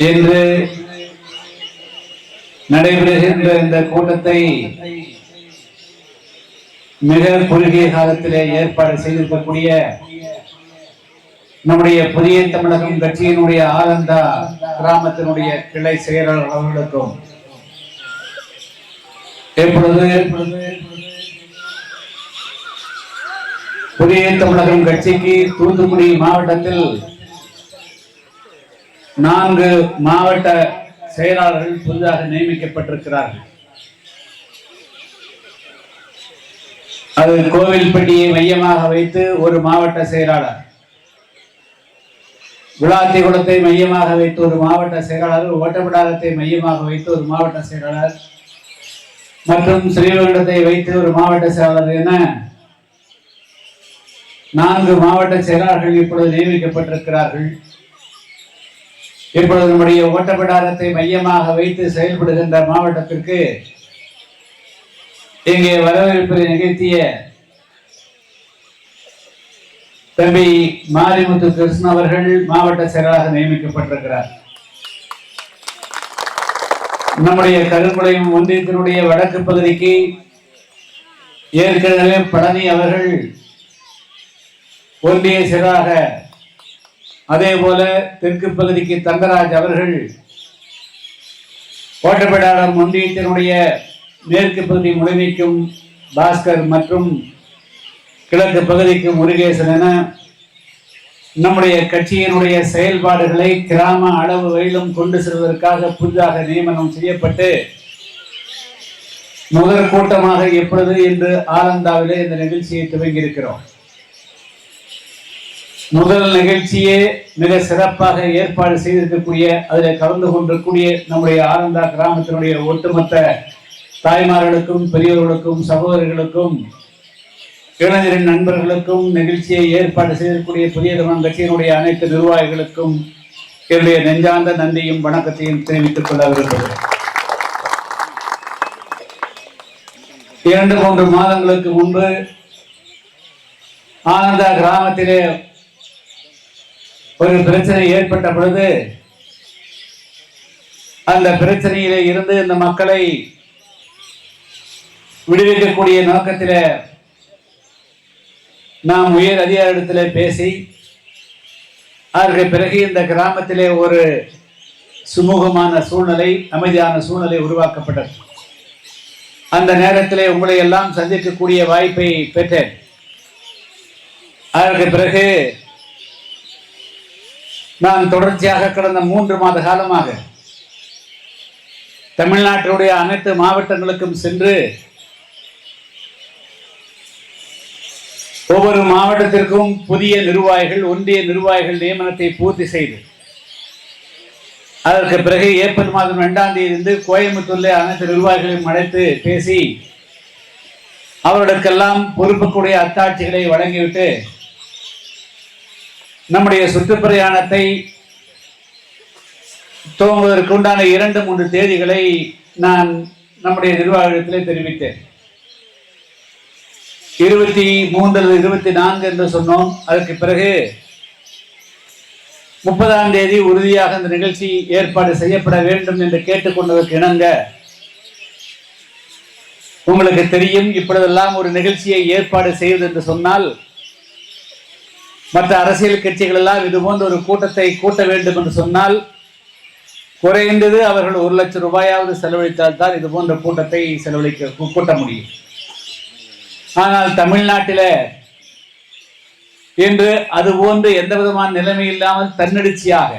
இன்று நடைபெறுகின்ற இந்த கூட்டத்தை மிக குறுகிய காலத்திலே ஏற்பாடு செய்திருக்கக்கூடிய நம்முடைய புதிய தமிழகம் கட்சியினுடைய ஆலந்தா கிராமத்தினுடைய கிளை செயலாளர் அவர்களுக்கும் எப்பொழுது புதிய தமிழகம் கட்சிக்கு தூத்துக்குடி மாவட்டத்தில் நான்கு மாவட்ட செயலாளர்கள் புதிதாக நியமிக்கப்பட்டிருக்கிறார்கள். அது கோவில்பட்டியை மையமாக வைத்து ஒரு மாவட்ட செயலாளர். விளாத்திகுளத்தை மையமாக வைத்து ஒரு மாவட்ட செயலாளர் ஓட்டப்பிடாரத்தை மையமாக வைத்து ஒரு மாவட்ட செயலாளர் மற்றும் ஸ்ரீவைகுண்டத்தை வைத்து ஒரு மாவட்ட செயலாளர் என நான்கு மாவட்ட செயலாளர்கள் இப்பொழுது நியமிக்கப்பட்டிருக்கிறார்கள். இப்பொழுது நம்முடைய ஓட்டப்பிடாரத்தை மையமாக வைத்து செயல்படுகின்ற மாவட்டத்திற்கு இங்கே வரவேற்பை நிகழ்த்திய தம்பி மாரிமுத்து கிருஷ்ணன் அவர்கள் மாவட்ட செயலாளராக நியமிக்கப்பட்டிருக்கிறார். நம்முடைய கருங்குளையம் ஒன்றியத்தினுடைய வடக்கு பகுதிக்கு ஏற்கனவே பழனி அவர்கள் ஒன்றிய செயலாக அதே போல தெற்கு பகுதிக்கு தங்கராஜ் அவர்கள் ஓட்டப்படாளர் ஒன்றியத்தினுடைய மேற்கு பகுதி முழுமைக்கும் பாஸ்கர் மற்றும் கிழக்கு பகுதிக்கு முருகேசன் என நம்முடைய கட்சியினுடைய செயல்பாடுகளை கிராம அளவு வரையிலும் கொண்டு செல்வதற்காக புதிதாக நியமனம் செய்யப்பட்டு முதல் கூட்டமாக எப்பொழுது என்று ஆலந்தாவிலே இந்த நிகழ்ச்சியை துவங்கியிருக்கிறோம். முதல் நிகழ்ச்சியே மிக சிறப்பாக ஏற்பாடு செய்திருக்கக்கூடிய அதில் கலந்து கொண்டிருக்கூடிய நம்முடைய ஆனந்தா கிராமத்தினுடைய ஒட்டுமொத்த தாய்மார்களுக்கும் பெரியவர்களுக்கும் சகோதரர்களுக்கும் இளைஞரின் நண்பர்களுக்கும் நிகழ்ச்சியை ஏற்பாடு செய்திருக்கக்கூடிய புதிய தமிழ் கட்சியினுடைய அனைத்து நிர்வாகிகளுக்கும் என்னுடைய நெஞ்சார்ந்த நன்றியும் வணக்கத்தையும் தெரிவித்துக் கொள்ள விரும்புகிறேன். இரண்டு மூன்று மாதங்களுக்கு முன்பு ஆனந்தா கிராமத்திலே ஒரு பிரச்சனை ஏற்பட்ட பொழுது அந்த பிரச்சனையிலே இருந்து இந்த மக்களை விடுவிக்கக்கூடிய நோக்கத்தில் நாம் உயர் அதிகாரத்தில் பேசி அதற்கு பிறகு இந்த கிராமத்திலே ஒரு சுமூகமான சூழ்நிலை அமைதியான சூழ்நிலை உருவாக்கப்பட்டது. அந்த நேரத்திலே உங்களை எல்லாம் சந்திக்கக்கூடிய வாய்ப்பை பெற்றேன். அதற்கு பிறகு நான் தொடர்ச்சியாக கடந்த மூன்று மாத காலமாக தமிழ்நாட்டினுடைய அனைத்து மாவட்டங்களுக்கும் சென்று ஒவ்வொரு மாவட்டத்திற்கும் புதிய நிர்வாகிகள் ஒன்றிய நிர்வாகிகள் நியமனத்தை பூர்த்தி செய்து அதற்கு பிறகு ஏப்ரல் மாதம் இரண்டாம் தேதி இருந்து கோயம்புத்தூர்ல அனைத்து நிர்வாகிகளையும் அழைத்து பேசி அவர்களுக்கெல்லாம் பொறுப்புக்குடைய அத்தாட்சிகளை வழங்கிவிட்டு நம்முடைய சுற்றுப்பிரயாணத்தை துவங்குவதற்கு உண்டான இரண்டு மூன்று தேதிகளை நான் நம்முடைய நிர்வாகத்திலே தெரிவித்தேன். இருபத்தி மூன்று அல்லது இருபத்தி நான்கு என்று சொன்னோம். அதற்கு பிறகு முப்பதாம் தேதி உறுதியாக இந்த நிகழ்ச்சி ஏற்பாடு செய்யப்பட வேண்டும் என்று கேட்டுக்கொண்டதற்கு இணங்க உங்களுக்கு தெரியும் இப்பொழுதெல்லாம் ஒரு நிகழ்ச்சியை ஏற்பாடு செய்வது என்று சொன்னால் மற்ற அரசியல் கட்சிகள் எல்லாம் இது போன்ற ஒரு கூட்டத்தை கூட்ட வேண்டும் என்று சொன்னால் குறைந்தது அவர்கள் ஒரு லட்சம் ரூபாயாவது செலவழித்தால் தான் இது போன்ற கூட்டத்தை செலவழிக்க கூட்ட முடியும். ஆனால் தமிழ்நாட்டில் இன்று அது போன்று எந்த விதமான நிலைமை இல்லாமல் தன்னெழுச்சியாக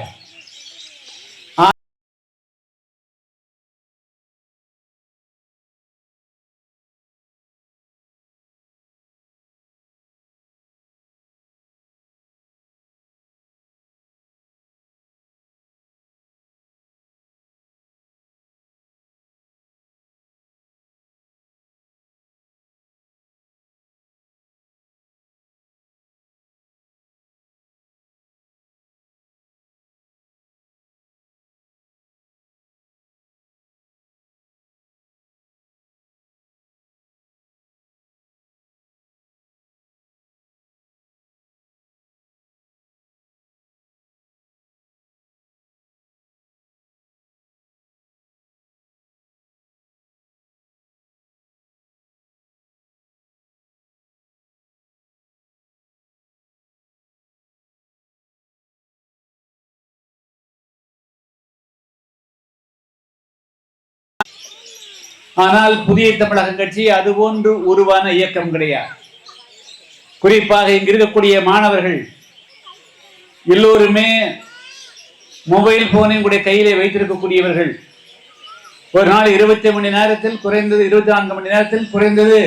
ஆனால் புதிய தமிழகம் கட்சி அது போன்று உருவான இயக்கம் கிடையாது. குறிப்பாக இங்கு இருக்கக்கூடிய மாணவர்கள் எல்லோருமே மொபைல் போனை உங்களுடைய கையிலே வைத்திருக்கக்கூடியவர்கள். ஒரு நாள் இருபத்தி மணி நேரத்தில் குறைந்தது இருபத்தி நான்கு மணி நேரத்தில் குறைந்தது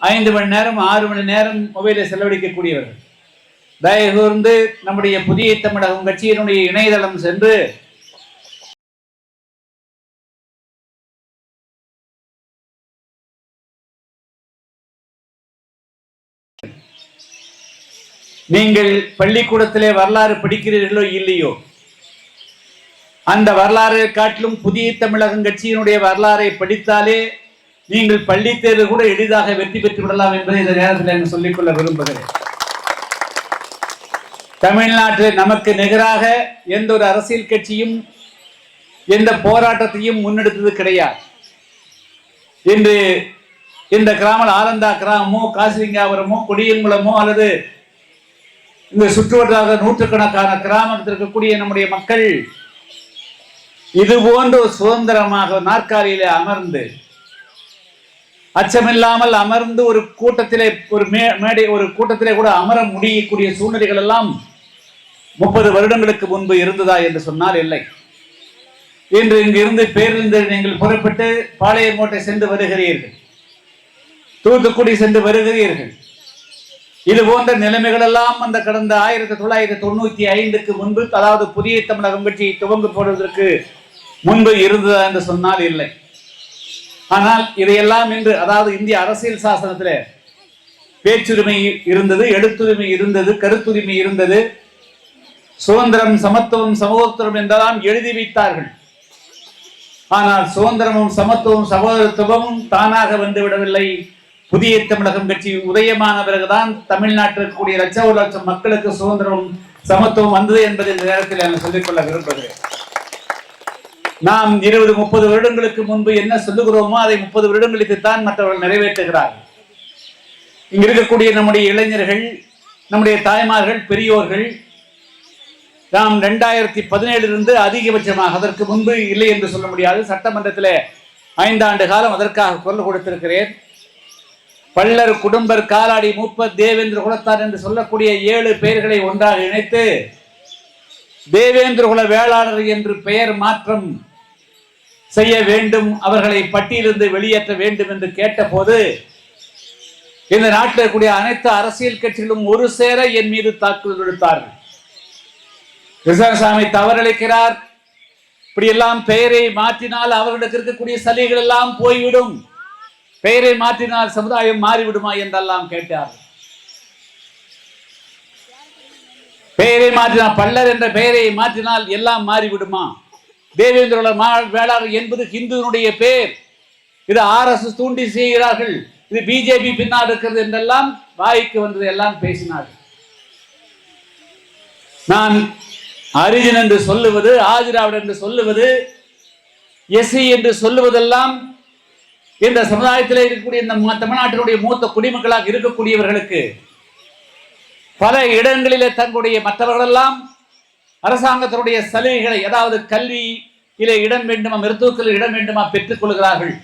ஐந்து மணி நேரம் ஆறு மணி நேரம் மொபைலை செலவழிக்கக்கூடியவர்கள். தயவு கூர்ந்து நம்முடைய புதிய தமிழகம் கட்சியினுடைய இணையதளம் சென்று நீங்கள் பள்ளிக்கூடத்திலே வரலாறு படிக்கிறீர்களோ இல்லையோ? அந்த வரலாறை காட்டிலும் புதிய தமிழகம் கட்சியினுடைய வரலாறை படித்தாலே நீங்கள் பள்ளி தேர்வு கூட எளிதாக வெற்றி பெற்று விடலாம் என்பதை இந்த நேரத்தில் நான் சொல்லிக்கொள்ள விரும்புகிறேன். தமிழ்நாட்டில் நமக்கு நிகராக எந்த ஒரு அரசியல் கட்சியும் எந்த போராட்டத்தையும் முன்னெடுத்தது கிடையாது. இன்று இந்த கிராமம் ஆலந்தா கிராமமோ காசிலிங்காபுரமோ கொடியங்குளமோ அல்லது இந்த சுற்றுவட்டார நூற்றுக்கணக்கான கிராமத்தில் இருக்கக்கூடிய நம்முடைய மக்கள் இது போன்று சுதந்திரமாக நாற்காலியில அமர்ந்து அச்சமில்லாமல் அமர்ந்து ஒரு கூட்டத்திலே ஒரு மே- மேடை ஒரு கூட்டத்திலே கூட அமர முடியக்கூடிய சூழ்நிலைகள் எல்லாம் முப்பது வருடங்களுக்கு முன்பு இருந்ததா என்று சொன்னால் இல்லை. இன்று இங்கிருந்து பேருந்து நீங்கள் புறப்பட்டு பாளையங்கோட்டை சென்று வருகிறீர்கள். தூத்துக்குடி சென்று வருகிறீர்கள். இது போன்ற நிலைமைகள் எல்லாம் அந்த கடந்த ஆயிரத்தி தொள்ளாயிரத்தி தொண்ணூத்தி ஐந்துக்கு முன்பு அதாவது புதிய தமிழகம் கட்சி துவங்க போடுவதற்கு முன்பு இருந்ததா என்று சொன்னால் இல்லை. ஆனால் இதையெல்லாம் இன்று அதாவது இந்திய அரசியல் சாசனத்தில் பேச்சுரிமை இருந்தது எழுத்துரிமை இருந்தது கருத்துரிமை இருந்தது. சுதந்திரம் சமத்துவம் சமூகத்துவம் என்றெல்லாம் எழுதி வைத்தார்கள். ஆனால் சுதந்திரமும் சமத்துவம் சகோதரத்துவமும் தானாக வந்து விடவில்லை. புதிய தமிழகம் கட்சி உதயமான பிறகுதான் தமிழ்நாட்டில் இருக்கக்கூடிய லட்சம் ஒரு லட்சம் மக்களுக்கு சுதந்திரமும் சமத்துவம் வந்தது என்பதை இந்த நேரத்தில் நான் சொல்லிக்கொள்ள விரும்புகிறேன். நாம் இருபது முப்பது வருடங்களுக்கு முன்பு என்ன சொல்லுகிறோமோ அதை முப்பது வருடங்களுக்கு தான் மற்றவர்கள் நிறைவேற்றுகிறார்கள். இங்க இருக்கக்கூடிய நம்முடைய இளைஞர்கள் நம்முடைய தாய்மார்கள் பெரியோர்கள் நாம் ரெண்டாயிரத்தி பதினேழிலிருந்து அதிகபட்சமாக அதற்கு முன்பு இல்லை என்று சொல்ல முடியாது. சட்டமன்றத்தில் ஐந்தாண்டு காலம் அதற்காக குரல் கொடுத்திருக்கிறேன். பல்லர் குடும்பர் காலாடி மூப்பர் தேவேந்திர குலத்தார் என்று சொல்லக்கூடிய ஏழு பெயர்களை ஒன்றாக இணைத்து தேவேந்திர குல வேளாளர் என்று பெயர் மாற்றம் செய்ய வேண்டும் அவர்களை பட்டியலிருந்து வெளியேற்ற வேண்டும் என்று கேட்டபோது இந்த நாட்டில் இருக்கக்கூடிய அனைத்து அரசியல் கட்சிகளும் ஒரு சேர என் மீது தாக்குதல் விடுத்தார்கள். கிருஷ்ணசாமி தவறளிக்கிறார் இப்படியெல்லாம் பெயரை மாற்றினால் அவர்களுக்கு இருக்கக்கூடிய சலுகைகள் எல்லாம் போய்விடும். பெயரை மாற்றினால் சமுதாயம் மாறிவிடுமா என்றெல்லாம் கேட்டார் பெயரை மாற்றினால் பல்லர் என்ற பெயரை மாற்றினால் எல்லாம் மாறிவிடுமா? தேவேந்திரோட வேளாண் என்பது ஹிந்துனுடைய பெயர் இது ஆர்எஸ்எஸ் தூண்டி செய்கிறார்கள். இது பிஜேபி பின்னால் இருக்கிறது என்றெல்லாம் வாய்க்கு வந்தது எல்லாம் பேசினார்கள். நான் அரிஜன் என்று சொல்லுவது ஆதிராவிடர் என்று சொல்லுவது எஸ்சி என்று சொல்லுவதெல்லாம் இந்த சமுதாயத்தில் இருக்கக்கூடிய இந்த தமிழ்நாட்டினுடைய மூத்த குடிமக்களாக இருக்கக்கூடியவர்களுக்கு பல இடங்களிலே தங்களுடைய மற்றவர்களெல்லாம் அரசாங்கத்தினுடைய சலுகைகளை அதாவது கல்வியிலே இடம் வேண்டுமா மருத்துவத்தில் இடம் வேண்டுமா பெற்றுக் கொள்கிறார்கள்.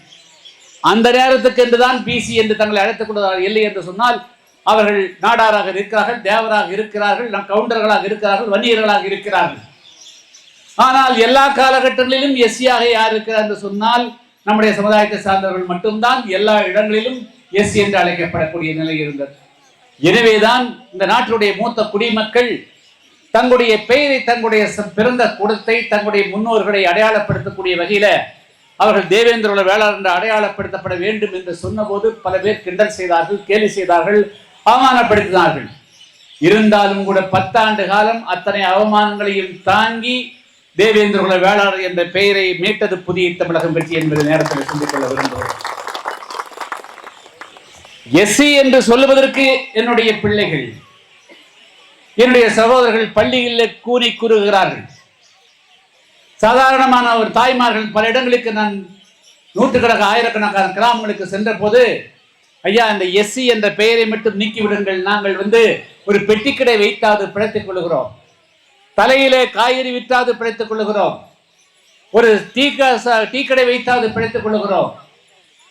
அந்த நேரத்துக்கு என்றுதான் பிசி என்று தங்களை அழைத்துக் கொள்கிறார்கள். இல்லை என்று சொன்னால் அவர்கள் நாடாராக இருக்கிறார்கள் தேவராக இருக்கிறார்கள் நம் கவுண்டர்களாக இருக்கிறார்கள் வன்னியர்களாக இருக்கிறார்கள். ஆனால் எல்லா காலகட்டங்களிலும் எஸ்சியாக யார் இருக்கிறார் என்று சொன்னால் நம்முடைய சமுதாயத்தை சார்ந்தவர்கள் மட்டும்தான் எல்லா இடங்களிலும் எஸ் என்று அழைக்கப்படக்கூடிய நிலை இருந்தது. எனவேதான் இந்த நாட்டினுடைய மூத்த குடிமக்கள் தங்களுடைய பெயரை தங்களுடைய ச- பிறந்த குடத்தை தங்களுடைய முன்னோர்களை அடையாளப்படுத்தக்கூடிய வகையில அவர்கள் தேவேந்திரோட வேளாண் வேளாளர் என்று அடையாளப்படுத்தப்பட வேண்டும் என்று சொன்னபோது பல பேர் கிண்டல் செய்தார்கள் கேலி செய்தார்கள் அவமானப்படுத்தினார்கள். இருந்தாலும் கூட பத்தாண்டு காலம் அத்தனை அவமானங்களையும் தாங்கி தேவேந்திர குல வேளாளர் என்ற பெயரை மீட்டது புதிய தமிழகம் கட்சி என்பதை நேரத்தில் சொல்லிக் கொள்ள விரும்புகிறேன் எஸ்சி என்று சொல்லுவதற்கு என்னுடைய பிள்ளைகள் என்னுடைய சகோதரர்கள் பள்ளிகளில் கூறி கூறுகிறார்கள். சாதாரணமான ஒரு தாய்மார்கள் பல இடங்களுக்கு நான் நூற்றுக்கணக்க ஆயிரக்கணக்கான கிராமங்களுக்கு சென்ற போது ஐயா இந்த எஸ்சி என்ற பெயரை மட்டும் நீக்கிவிடுங்கள். நாங்கள் வந்து ஒரு பெட்டிக்கடை வைத்தாவது பிழைத்துக் கொள்கிறோம். தலையிலே காய்கறி விற்றாது பிழைத்துக் கொள்கிறோம் ஒரு டீ க- ச- டீ கடை வைத்தாவது பிழைத்துக் கொள்கிறோம்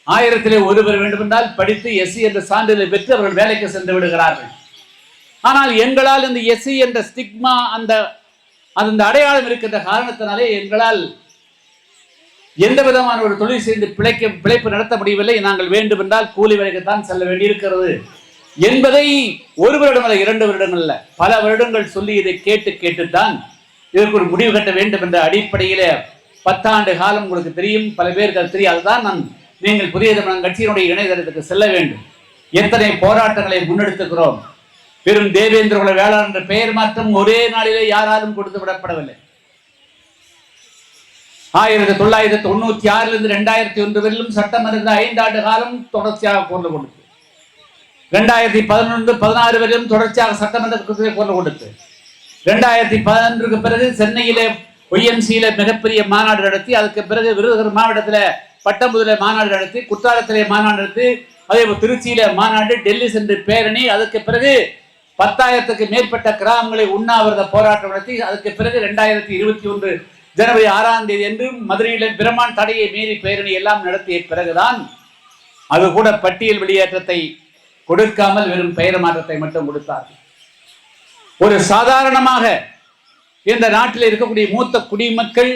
ஆயிரத்திலே ஒருவர் வேண்டுமென்றால் படித்து எஸ்சி என்ற சான்றிதழை பெற்று அவர்கள் வேலைக்கு சென்று விடுகிறார்கள். ஆனால் எங்களால் இந்த எஸ்சி என்ற ஸ்டிக்மா அந்த அந்த அடையாளம் இருக்கின்ற காரணத்தினாலே எங்களால் எந்த விதமான ஒரு தொழில் செய்து பிழைக்க பிழைப்பு நடத்த முடியவில்லை. நாங்கள் வேண்டுமென்றால் கூலி வேலைக்குத்தான் செல்ல வேண்டியிருக்கிறது. என்பதை ஒரு வருடம் அல்ல இரண்டு வருடம் அல்ல பல வருடங்கள் சொல்லி இதை கேட்டு கேட்டுத்தான் இதற்கு ஒரு முடிவு கட்ட வேண்டும் என்ற அடிப்படையில பத்தாண்டு காலம் உங்களுக்கு தெரியும் பல பேருக்கு அது தெரியாதுதான் நான் நீங்கள் புதிய தமிழன் கட்சியினுடைய இணையதளத்துக்கு செல்ல வேண்டும். எத்தனை போராட்டங்களை முன்னெடுத்துக்கிறோம் பெரும் தேவேந்திர குல வேளாண் என்ற பெயர் மாற்றம் ஒரே நாளிலே யாராலும் கொடுத்து விடப்படவில்லை. ஆயிரத்தி தொள்ளாயிரத்தி தொண்ணூத்தி ஆறிலிருந்து ரெண்டாயிரத்தி ஒன்று வரையிலும் சட்டமன்ற ஐந்தாண்டு காலம் தொடர்ச்சியாக குரல் கொடுத்து ரெண்டாயிரத்தி பதினொன்று பதினாறு வரையும் தொடர்ச்சியாக சட்டமன்றத்துக்கு குரல் கொடுத்து ரெண்டாயிரத்தி பதினொன்றுக்கு பிறகு சென்னையிலே ஒய்எம்சியில மிகப்பெரிய மாநாடு நடத்தி அதுக்கு பிறகு விருதுநகர் மாவட்டத்தில் பட்டம்புதுல மாநாடு நடத்தி குற்றாலத்திலே மாநாடு நடத்தி அதே போல் திருச்சியில மாநாடு டெல்லி சென்று பேரணி அதுக்கு பிறகு பத்தாயிரத்துக்கு மேற்பட்ட கிராமங்களை உண்ணாவிரத போராட்டம் நடத்தி அதுக்கு பிறகு ரெண்டாயிரத்தி இருபத்தி ஒன்று ஜனவரி ஆறாம் தேதி என்று மதுரையில பிரமான் தடையை மீறி பேரணி எல்லாம் நடத்திய பிறகுதான் அது கூட பட்டியல் வெளியேற்றத்தை கொடுக்காமல் வெறும் பெயர் மாற்றத்தை மட்டும் கொடுத்தார்கள். ஒரு சாதாரணமாக இந்த நாட்டில் இருக்கக்கூடிய மூத்த குடிமக்கள்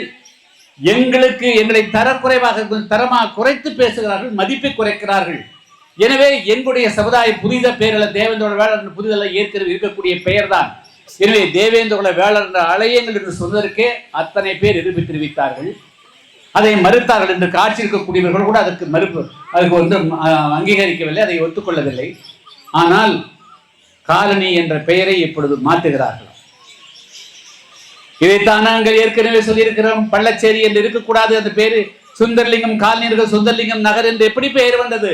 எங்களுக்கு எங்களை தரக்குறைவாக தரமாக குறைத்து பேசுகிறார்கள் மதிப்பை குறைக்கிறார்கள். எனவே எங்களுடைய சமுதாய புனித பெயரில் தேவேந்திர வேளர் என்ற புதிதல்ல ஏற்கனவே இருக்கக்கூடிய பெயர்தான். எனவே தேவேந்திர வேளர் என்ற அலையங்கள் என்று சொன்னதற்கே அத்தனை பேர் எதிர்ப்பு தெரிவித்தார்கள். அதை மறுத்தார்கள் என்று காட்சி இருக்கக்கூடியவர்கள் கூட அதற்கு மறுப்பு அதுக்கு வந்து அங்கீகரிக்கவில்லை அதை ஒத்துக்கொள்ளவில்லை. ஆனால் காலனி என்ற பெயரை இப்பொழுது மாற்றுகிறார்கள். இதைத்தான் நாங்கள் ஏற்கனவே சொல்லியிருக்கிறோம். பள்ளச்சேரி என்று இருக்கக்கூடாது அந்த பேரு சுந்தர்லிங்கம் காலனியர்கள் சுந்தர்லிங்கம் நகர் என்று எப்படி பெயர் வந்தது?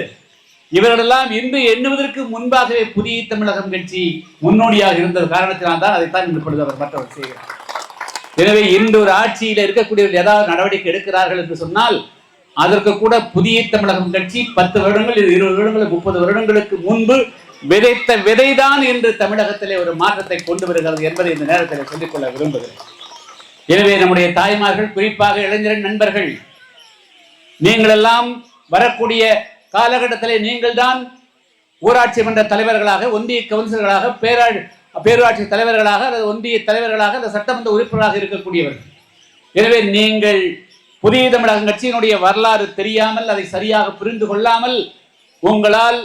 இவர்களெல்லாம் இன்று எண்ணுவதற்கு முன்பாகவே புதிய தமிழகம் கட்சி முன்னோடியாக இருந்த காரணத்தினால்தான் அதைத்தான் இப்பொழுது அவர் மற்றவர் செய்கிறார். எனவே இன்று ஒரு ஆட்சியில் இருக்கக்கூடியவர்கள் ஏதாவது நடவடிக்கை எடுக்கிறார்கள் என்று சொன்னால் அதற்கு கூட புதிய தமிழகம் கட்சி பத்து வருடங்கள் இருபது வருடங்கள் முப்பது வருடங்களுக்கு முன்பு விதைத்த விதைதான் இன்று தமிழகத்திலே ஒரு மாற்றத்தை கொண்டு வருகிறது என்பதை இந்த நேரத்தில் சொல்லிக்கொள்ள விரும்புகிறேன். எனவே நம்முடைய தாய்மார்கள் குறிப்பாக இளைஞரின் நண்பர்கள் நீங்கள் எல்லாம் வரக்கூடிய காலகட்டத்திலே நீங்கள் தான் ஊராட்சி மன்ற தலைவர்களாக ஒன்றிய கவுன்சிலர்களாக பேரா பேரூராட்சி தலைவர்களாக அல்லது ஒன்றிய தலைவர்களாக அல்லது சட்டமன்ற உறுப்பினராக இருக்கக்கூடியவர்கள் எனவே நீங்கள் புதிய தமிழக கட்சியினுடைய வரலாறு தெரியாமல் அதை சரியாக புரிந்து கொள்ளாமல் உங்களால்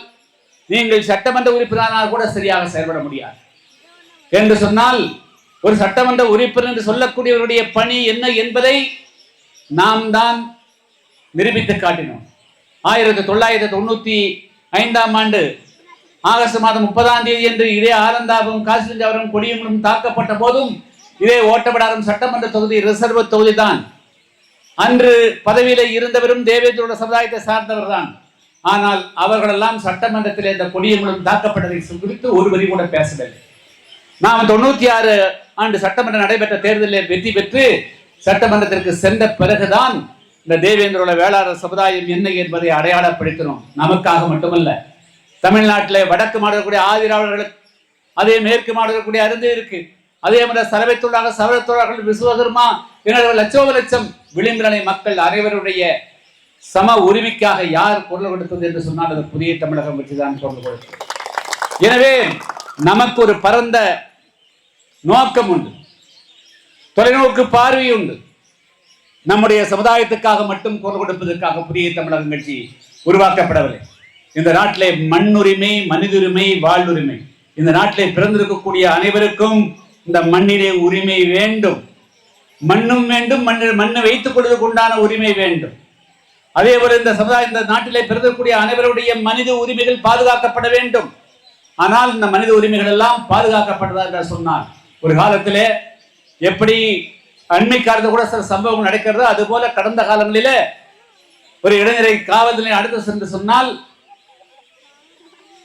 நீங்கள் சட்டமன்ற உறுப்பினரானால் கூட சரியாக செயல்பட முடியாது. என்று சொன்னால் ஒரு சட்டமன்ற உறுப்பினர் என்று சொல்லக்கூடியவருடைய பணி என்ன என்பதை நாம் தான் நிரூபித்து காட்டினோம். ஆயிரத்தி தொள்ளாயிரத்தி தொண்ணூற்றி ஐந்தாம் ஆண்டு ஆகஸ்ட் மாதம் முப்பதாம் தேதி என்று இதே ஆனந்தாபும் காசிலஞ்சாவரும் கொடியங்களும் தாக்கப்பட்ட போதும் இதே ஓட்டப்படாரம் சட்டமன்ற தொகுதி ரிசர்வ் தொகுதி தான். அன்று பதவியில இருந்தவரும் தேவேந்திரோட சமுதாயத்தை சார்ந்தவர் தான் ஆனால் அவர்களெல்லாம் சட்டமன்றத்தில் இந்த கொடியங்களும் தாக்கப்பட்டதை குறித்து ஒரு வரி கூட பேசவில்லை. நாம் தொண்ணூத்தி ஆறு ஆண்டு சட்டமன்றம் நடைபெற்ற தேர்தலில் வெற்றி பெற்று சட்டமன்றத்திற்கு சென்ற பிறகுதான் இந்த தேவேந்திரோட வேளாளர் சமுதாயம் என்ன என்பதை அடையாளப்படுத்தினோம். நமக்காக மட்டுமல்ல தமிழ்நாட்டில் வடக்கு மாடக்கூடிய ஆதிராவர்களுக்கு அதே மேற்கு மாடக்கூடிய அருந்து இருக்கு அதே மாதிரி சரவைத்தொழிலாக சரவத்தோழர்கள் விசுவகர்மா என லட்சோப லட்சம் விளிம்பிரனை மக்கள் அனைவருடைய சம உரிமைக்காக யார் குரல் கொடுத்தது என்று சொன்னால் அது புதிய தமிழகம் பற்றி தான் குரல் கொடுத்தது எனவே நமக்கு ஒரு பரந்த நோக்கம் உண்டு. தொலைநோக்கு பார்வை உண்டு. நம்முடைய சமுதாயத்துக்காக மட்டும் குரல் கொடுப்பதற்காக புதிய தமிழகம் கட்சி உருவாக்கப்படவில்லை. இந்த நாட்டிலே மண்ணுரிமை மனிதுரிமை வாழ்வுரிமை. இந்த நாட்டிலே பிறந்திருக்கக்கூடிய அனைவருக்கும் இந்த மண்ணிலே உரிமை வேண்டும். மண்ணும் வேண்டும் மண்ணில் மண்ணை வைத்துக் கொள்வதற்கு உண்டான உரிமை வேண்டும். அதே போல இந்த சமுதாய இந்த நாட்டிலே பிறந்தக்கூடிய அனைவருடைய மனித உரிமைகள் பாதுகாக்கப்பட வேண்டும். ஆனால் இந்த மனித உரிமைகள் எல்லாம் பாதுகாக்கப்பட்டதா என்று சொன்னார் ஒரு காலத்திலே எப்படி அண்மை காலத்தில் கூட சில சம்பவங்கள் நடக்கிறதோ அது போல கடந்த காலங்களிலே ஒரு இளைஞரை காவல் நிலையம் அடுத்து சென்று சொன்னால்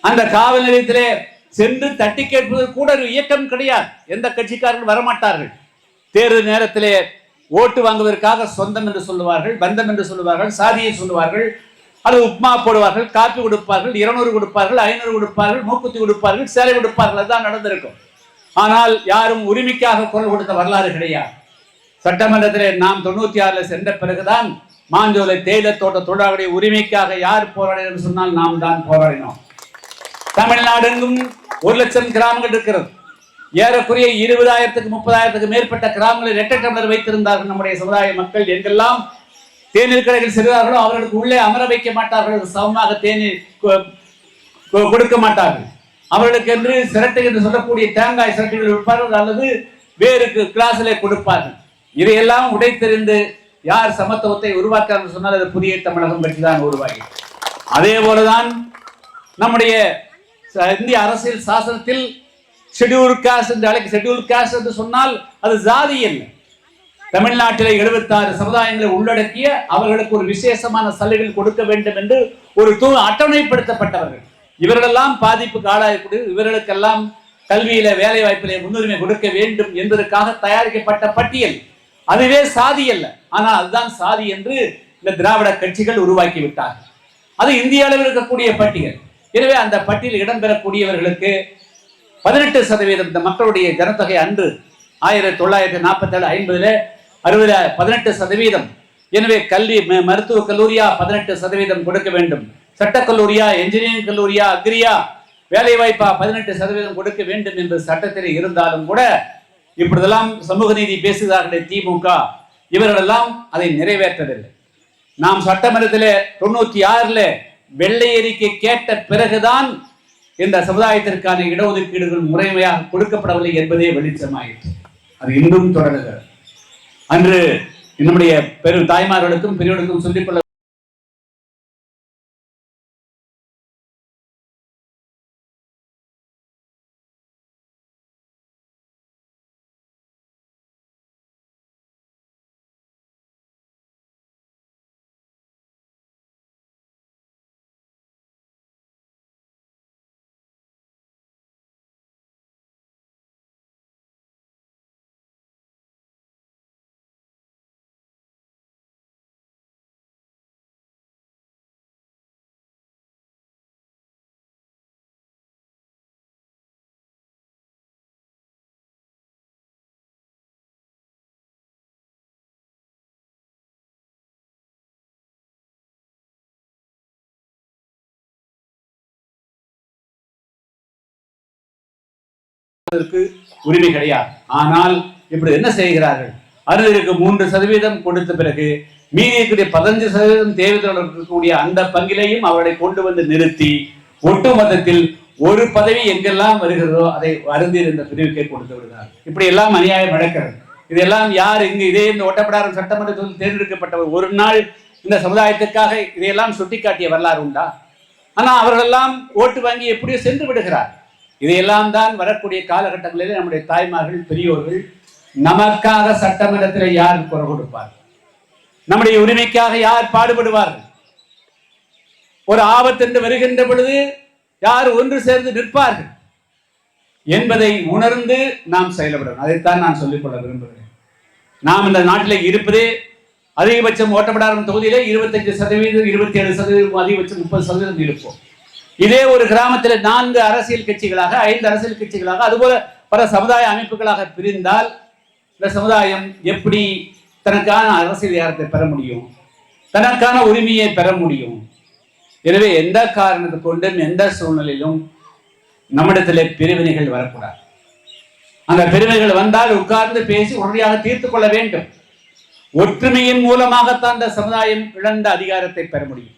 அந்த காவல் நிலையத்திலே சென்று தட்டி கேட்பது கூட ஒரு இயக்கம் கிடையாது. எந்த கட்சிக்காரர்கள் வரமாட்டார்கள். தேர்தல் நேரத்திலே ஓட்டு வாங்குவதற்காக சொந்தம் என்று சொல்லுவார்கள் பந்தம் என்று சொல்லுவார்கள் சாதியை சொல்லுவார்கள் அது உப்மா போடுவார்கள் காப்பி கொடுப்பார்கள் இருநூறு கொடுப்பார்கள் ஐநூறு கொடுப்பார்கள் மூக்குத்தி கொடுப்பார்கள் சேலை கொடுப்பார்கள் அதுதான் நடந்திருக்கும். ஆனால் யாரும் உரிமைக்காக குரல் கொடுத்த வரலாறு கிடையாது. சட்டமன்றத்திலே நாம் தொண்ணூத்தி ஆறுல சென்ற பிறகுதான் மாஞ்சோலை தேயிலை தோட்ட தொழிலாளர்களுடைய உரிமைக்காக யார் போராடினோம் சொன்னால் நாம் தான் போராடினோம். தமிழ்நாடெங்கும் ஒரு லட்சம் கிராமங்கள் இருக்கிறது. ஏறக்குறைய இருபதாயிரத்துக்கு முப்பதாயிரத்துக்கு மேற்பட்ட கிராமங்களில் இரட்டை டம்ளர் வைத்திருந்தார்கள் நம்முடைய சமுதாய மக்கள். எங்கெல்லாம் தேநீர் கடைகள் செல்கிறார்களோ அவர்களுக்கு உள்ளே அமர வைக்க மாட்டார்கள். சமமாக தேநீர் கொ- கொ- கொடுக்க மாட்டார்கள். அவர்களுக்கு என்று சிரட்டை என்று சொல்லக்கூடிய தேங்காய் சிரட்டைகள் விற்பார்கள் அல்லது வேறு கிளாஸிலே கொடுப்பார்கள். இதையெல்லாம் உடைத்தெறிந்து யார் சமத்துவத்தை உருவாக்க சொன்னால் அது புதிய தமிழகம் பற்றி தான் உருவாகி. அதே போலதான் நம்முடைய இந்திய அரசியல் சாசனத்தில் ஷெட்யூல் காஸ்ட் என்று அழைக்க ஷெடியூல் காஸ்ட் என்று சொன்னால் அது ஜாதி அல்ல தமிழ்நாட்டில் எழுபத்தாறு சமுதாயங்களை உள்ளடக்கிய அவர்களுக்கு ஒரு விசேஷமான சலுகைகள் கொடுக்க வேண்டும் என்று ஒரு தூ அட்டவணைப்படுத்தப்பட்டவர்கள். இவர்களெல்லாம் பாதிப்புக்கு ஆளாகக்கூடிய இவர்களுக்கெல்லாம் கல்வியில வேலை வாய்ப்பிலே முன்னுரிமை கொடுக்க வேண்டும் என்பதற்காக தயாரிக்கப்பட்ட பட்டியல். அதுவே சாதி அல்ல. ஆனால் அதுதான் சாதி என்று இந்த திராவிட கட்சிகள் உருவாக்கி விட்டார்கள் அது இந்திய அளவில் இருக்கக்கூடிய பட்டியல். எனவே அந்த பட்டியலில் இடம்பெறக்கூடியவர்களுக்கு பதினெட்டு சதவீதம் இந்த மக்களுடைய ஜனத்தொகை அன்று ஆயிரத்தி தொள்ளாயிரத்தி நாற்பத்தி ஏழு ஐம்பதுல அறுபதுல பதினெட்டு சதவீதம். எனவே கல்வி ம- மருத்துவக் கல்லூரியா பதினெட்டு சதவீதம் கொடுக்க வேண்டும். சட்டக் கல்லூரியா என்ஜினியரிங் கல்லூரியா அக்ரியா வேலைவாய்ப்பா பதினெட்டு சதவீதம் கொடுக்க வேண்டும் என்று சட்டத்தில் இருந்தாலும் கூட இப்பொழுதெல்லாம் சமூக நீதி பேசுகிறார்கள் திமுக இவர்களெல்லாம் அதை நிறைவேற்றவில்லை. நாம் சட்டமன்றத்தில் தொண்ணூத்தி ஆறுல வெள்ளையறிக்கை கேட்ட பிறகுதான் இந்த சமுதாயத்திற்கான இடஒதுக்கீடுகள் முறைமையாக கொடுக்கப்படவில்லை என்பதே வெளிச்சமாயிற்று. அது இன்னும் தொடர்கிறது. அன்று நம்முடைய பெரும் தாய்மார்களுக்கும் பெரியவர்களுக்கும் சொல்லிக்கொள்ள கொடுப்பதற்கு உரிமை கிடையாது. ஆனால் இப்படி என்ன செய்கிறார்கள்? அறுபதுக்கு மூன்று சதவீதம் கொடுத்த பிறகு மீதி இருக்கக்கூடிய பதினஞ்சு சதவீதம் தேவையான இருக்கக்கூடிய அந்த பங்கிலையும் அவர்களை கொண்டு வந்து நிறுத்தி ஒட்டுமொத்தத்தில் ஒரு பதவி எங்கெல்லாம் வருகிறதோ அதை அருந்தியிருந்த பிரிவுக்கே கொடுத்து விடுகிறார். இப்படி எல்லாம் அநியாயம் நடக்கிறது. இதெல்லாம் யார் இங்கு இதே இந்த ஒட்டப்படாரம் சட்டமன்றத்தில் தேர்ந்தெடுக்கப்பட்டவர் ஒரு நாள் இந்த சமுதாயத்துக்காக இதையெல்லாம் சுட்டிக்காட்டிய வரலாறு உண்டா? ஆனா அவர்களெல்லாம் ஓட்டு வாங்கி எப்படியோ சென்று விடுகிறார். இதையெல்லாம் தான் வரக்கூடிய காலகட்டங்களிலே நம்முடைய தாய்மார்கள் பெரியோர்கள் நமக்காக சட்டமன்றத்தில் யார் குரல் கொடுப்பார் நம்முடைய உரிமைக்காக யார் பாடுபடுவார்கள்? ஒரு ஆபத்தென்று வருகின்ற பொழுது யார் ஒன்று சேர்ந்து நிற்பார்கள்? என்பதை உணர்ந்து நாம் செயல்படணும். அதைத்தான் நான் சொல்லிக்கொள்ள விரும்புகிறேன். நாம் இந்த நாட்டில் இருப்பது அதிகபட்சம் ஓட்டப்படாரம் தொகுதியிலே இருபத்தஞ்சு சதவீதம் இருபத்தி ஏழு சதவீதம் அதிகபட்சம் முப்பது சதவீதம் இருப்போம். இதே ஒரு கிராமத்தில் நான்கு அரசியல் கட்சிகளாக ஐந்து அரசியல் கட்சிகளாக அதுபோல பல சமுதாய அமைப்புகளாக பிரிந்தால் இந்த சமுதாயம் எப்படி தனக்கான அரசியல் அதிகாரத்தை பெற முடியும்? தனக்கான உரிமையை பெற முடியும்? எனவே எந்த காரணத்தை கொண்டும் எந்த சூழ்நிலையிலும் நம்மிடத்தில் பிரிவினைகள் வரக்கூடாது. அந்த பிரிவினைகள் வந்தால் உட்கார்ந்து பேசி உடனடியாக தீர்த்து கொள்ள வேண்டும். ஒற்றுமையின் மூலமாகத்தான் இந்த சமுதாயம் இழந்த அதிகாரத்தை பெற முடியும்.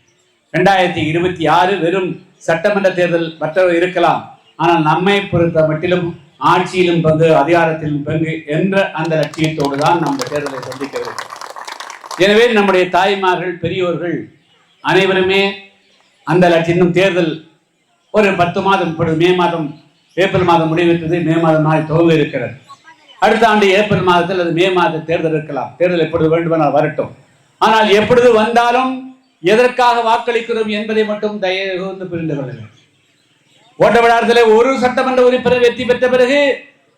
ரெண்டாயிரத்தி இருபத்தி ஆறு வெறும் சட்டமன்ற தேர்தல் மற்ற இருக்கலாம். ஆனால் நம்மை பொறுத்த மட்டிலும் ஆட்சியிலும் பங்கு அதிகாரத்திலும் பங்கு என்ற அந்த லட்சியத்தோடு தான் நம்ம தேர்தலை சந்திக்க வேண்டும். எனவே நம்முடைய தாய்மார்கள் பெரியோர்கள் அனைவருமே அந்த லட்சியம் தேர்தல் ஒரு பத்து மாதம் இப்பொழுது மே மாதம் ஏப்ரல் மாதம் முடிவெற்றது மே மாதம் நாள் துவங்க இருக்கிறது. அடுத்த ஆண்டு ஏப்ரல் மாதத்தில் அது மே மாத தேர்தல் இருக்கலாம். தேர்தல் எப்பொழுது வேண்டுமானால் வரட்டும். ஆனால் எப்பொழுது வந்தாலும் எதற்காக வாக்களிக்கிறோம் என்பதை மட்டும் தயவு கூர்ந்து புரிந்து கொள்ளுங்கள். வேண்டும் ஒரு சட்டமன்ற உறுப்பினர் வெற்றி பெற்ற பிறகு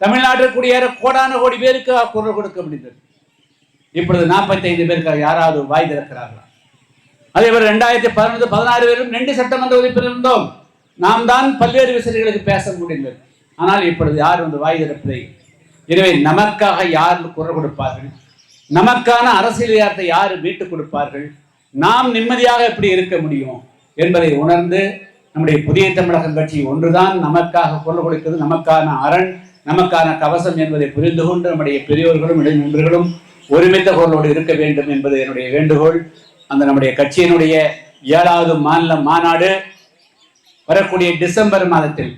தமிழ்நாட்டில் குடியேற கோடான கோடி பேருக்கு குரல் கொடுக்க முடிந்தது. இப்பொழுது 45 பேருக்கு யாராவது வாய் திறக்கிறார்களா? அதே போல ரெண்டாயிரத்தி பதினொன்று பதினாறு பேரும் ரெண்டு சட்டமன்ற உறுப்பினர் இருந்தோம். நாம் தான் பல்வேறு விஷயங்களுக்கு பேச முடிந்தது. ஆனால் இப்பொழுது யார் வந்து வாய் திறப்பதை? எனவே நமக்காக யார் குரல் கொடுப்பார்கள்? நமக்கான அரசியல் யார்த்தை யார் மீட்டுக் கொடுப்பார்கள்? நாம் நிம்மதியாக எப்படி இருக்க முடியும் என்பதை உணர்ந்து நம்முடைய புதிய தமிழகம் கட்சி ஒன்றுதான் நமக்காக குரல் கொடுக்கிறது நமக்கான அரண் நமக்கான கவசம் என்பதை புரிந்து கொண்டு நம்முடைய பெரியோர்களும் இளை ஒருமித்த குரலோடு இருக்க வேண்டும் என்பது என்னுடைய வேண்டுகோள். அந்த நம்முடைய கட்சியினுடைய ஏழாவது மாநில மாநாடு வரக்கூடிய டிசம்பர் மாதத்தில்.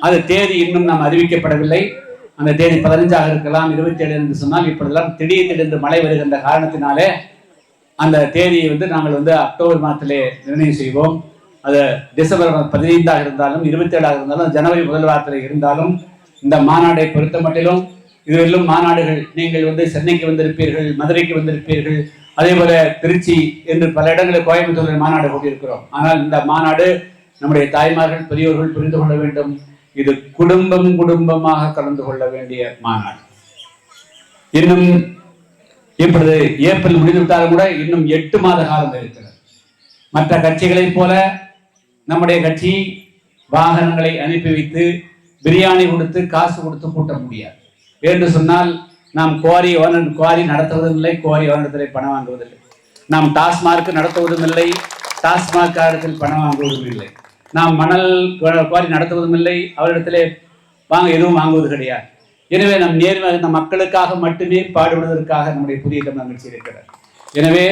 அது தேதி இன்னும் நாம் அறிவிக்கப்படவில்லை. அந்த தேதி பதினஞ்சாக இருக்கலாம் இருபத்தி ஏழு என்று சொன்னால் இப்பொழுதெல்லாம் திடீர் திடீரென்று மழை வருகின்ற காரணத்தினாலே அந்த தேதியை வந்து நாங்கள் வந்து அக்டோபர் மாதத்திலே நிர்ணயம் செய்வோம். அது டிசம்பர் பதினைந்தாக இருந்தாலும் இருபத்தி ஏழாக இருந்தாலும் ஜனவரி முதல் வாரத்தில் இருந்தாலும் இந்த மாநாடை பொறுத்த மட்டிலும் இதுவரையிலும் மாநாடுகள் நீங்கள் வந்து சென்னைக்கு வந்திருப்பீர்கள் மதுரைக்கு வந்திருப்பீர்கள் அதே போல திருச்சி என்று பல இடங்களில் கோயம்புத்தூரில் மாநாடு கூட்டியிருக்கிறோம் ஆனால் இந்த மாநாடு நம்முடைய தாய்மார்கள் பெரியோர்கள் புரிந்து கொள்ள வேண்டும். இது குடும்பம் குடும்பமாக கலந்து கொள்ள வேண்டிய மாநாடு. இன்னும் இப்பொழுது ஏப்ரல் முடிந்துவிட்டாலும் கூட இன்னும் எட்டு மாத காலம் இருக்கிறது. மற்ற கட்சிகளைப் போல நம்முடைய கட்சி வாகனங்களை அனுப்பி வைத்து பிரியாணி கொடுத்து காசு கொடுத்து கூட்ட முடியாது. என்று சொன்னால் நாம் குவாரி ஓனர் குவாரி நடத்துவதும் இல்லை குவாரி ஓனரிடத்திலே பணம் வாங்குவதில்லை. நாம் டாஸ்மார்க் நடத்துவதும் இல்லை டாஸ்மாக் இடத்தில் பணம் வாங்குவதும் இல்லை நாம் மணல் குவாரி நடத்துவதும் இல்லை அவரிடத்திலே வாங்க எதுவும் வாங்குவது கிடையாது. எனவே நம் நேர்மையாக இந்த மக்களுக்காக மட்டுமே பாடுபடுவதற்காக நம்முடைய புதிய தமிழ் கட்சி இருக்கிறார் எனவே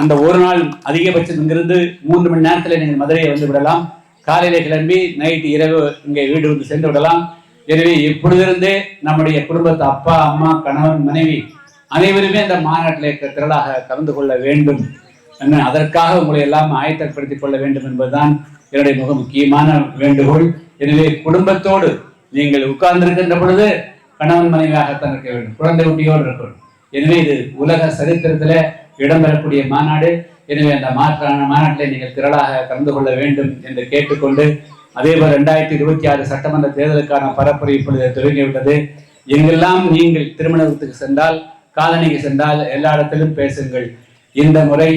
அந்த ஒரு நாள் அதிகபட்சம் இங்கிருந்து மூன்று மணி நேரத்தில் நீங்கள் மதுரையை வந்து விடலாம். காலையில கிளம்பி நைட்டு இரவு இங்கே வீடு வந்து சென்று விடலாம். எனவே இப்பொழுதிருந்தே நம்முடைய குடும்பத்து அப்பா அம்மா கணவன் மனைவி அனைவருமே இந்த மாநாட்டில் திரளாக கலந்து கொள்ள வேண்டும். என்ன அதற்காக உங்களை எல்லாம் ஆயத்தப்படுத்திக் கொள்ள வேண்டும் என்பதுதான் என்னுடைய மிக முக்கியமான வேண்டுகோள். எனவே குடும்பத்தோடு நீங்கள் உட்கார்ந்திருக்கின்ற பொழுது கணவன் மனைவியாகத்தான் இருக்க வேண்டும். குழந்தை குட்டியோடு இருக்கணும் எனவே இது உலக சரித்திரத்துல இடம்பெறக்கூடிய மாநாடு. எனவே அந்த மாற்றான மாநாட்டில் நீங்கள் திரளாக கலந்து கொள்ள வேண்டும் என்று கேட்டுக்கொண்டு அதே போல் ரெண்டாயிரத்தி இருபத்தி ஆறு சட்டமன்ற தேர்தலுக்கான பரப்புரை இப்பொழுது தொடங்கிவிட்டது எங்கெல்லாம் நீங்கள் திருமணத்துக்கு சென்றால் காலனிக்கு சென்றால் எல்லா இடத்திலும் பேசுங்கள். இந்த முறை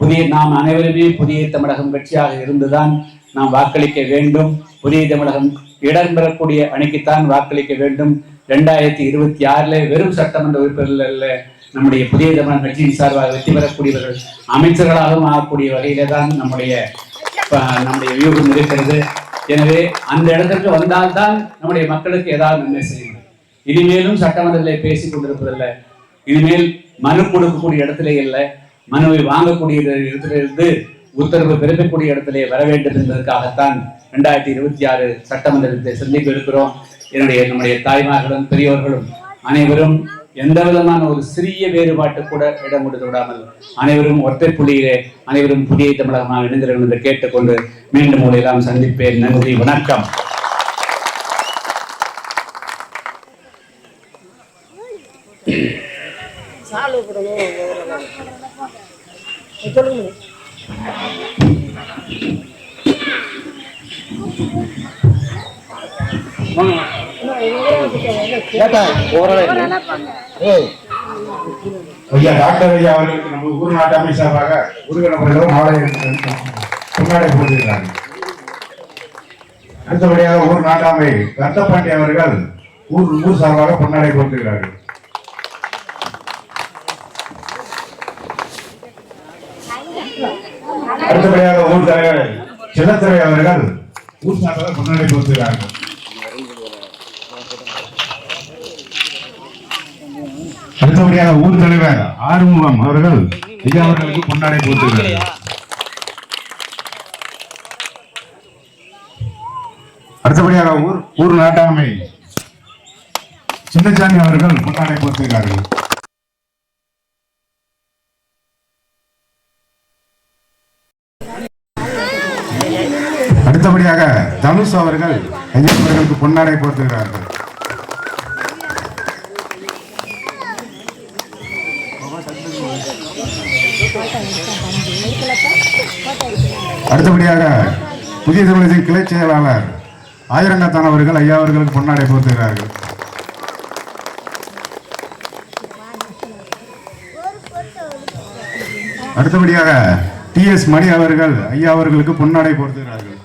புதிய நாம் அனைவருமே புதிய தமிழகம் கட்சியாக இருந்துதான் நாம் வாக்களிக்க வேண்டும். புதிய தமிழகம் இடம்பெறக்கூடிய அணிக்குத்தான் வாக்களிக்க வேண்டும். ரெண்டாயிரத்தி இருபத்தி ஆறுல வெறும் சட்டமன்ற உறுப்பினர்கள் நம்முடைய புதிய தமிழ் கட்சியின் சார்பாக வெற்றி பெறக்கூடியவர்கள் அமைச்சர்களாகவும் ஆகக்கூடிய வகையில தான் நம்முடைய நம்முடைய வியூகம் இருக்கிறது. எனவே அந்த இடத்திற்கு வந்தால்தான் நம்முடைய மக்களுக்கு ஏதாவது நன்மை செய்ய முடியும் இனிமேலும் சட்டமன்றத்திலே பேசிக் கொண்டிருப்பதில்லை. இனிமேல் மனு கொடுக்கக்கூடிய இடத்திலே இல்லை. மனுவை வாங்கக்கூடிய இடத்திலிருந்து உத்தரவு பிறப்பிக்கக்கூடிய இடத்திலே வர வேண்டும் என்பதற்காகத்தான் ரெண்டாயிரத்தி இருபத்தி ஆறு சட்டமன்றத்தை சந்திக்க இருக்கிறோம் என்னுடைய நம்முடைய தாய்மார்களும் பெரியோர்களும் அனைவரும் எந்த விதமான ஒரு சிறிய வேறுபாட்டு கூட இடம் கொடுத்து விடாமல் அனைவரும் ஒற்றை புள்ளியிலே அனைவரும் புதிய தமிழகமாக இணைந்திருக்கும் என்று கேட்டுக்கொண்டு மீண்டும் உங்களை சந்திப்பேன். நன்றி வணக்கம். சொல்லுங்க. ஐயா டாக்டர் ஐயா அவர்களுக்கு நம்ம ஊர் நாட்டு அமைச்சராக மாலை கொண்டாடி போட்டிருக்கிறாங்க அடுத்தபடியாக ஊர் நாட்டாமை கந்தபாண்டி அவர்கள் ஊர் ஊர் சார்பாக பொன்னாடை போட்டிருக்கிறார்கள். அடுத்தபடியாக ஊர் தலைவர் சின்னத்துறை அவர்கள் ஊர் சார்பாக பொன்னாடை அடுத்தபடியாக ஊர் தலைவர் ஆறுமுகம் அவர்கள் ஐயா அவர்களுக்கு பொன்னாடை அடுத்தபடியாக ஊர் ஊர் நாட்டாமை சின்னச்சாமி அவர்கள் பொன்னாடை போட்டுகிறார்கள் அடுத்தபடியாக தனுஷ் அவர்கள் ஐயா அவர்களுக்கு பொன்னாடை போட்டிருக்கிறார்கள். அடுத்தபடியாக புதிய தமிழகத்தின் கிளை செயலாளர் ஆயிரங்கத்தான் அவர்கள் ஐயா அவர்களுக்கு பொன்னாடை போர்த்துகிறார்கள் அடுத்தபடியாக டி எஸ் மணி அவர்கள் ஐயா அவர்களுக்கு பொன்னாடை போர்த்துகிறார்கள்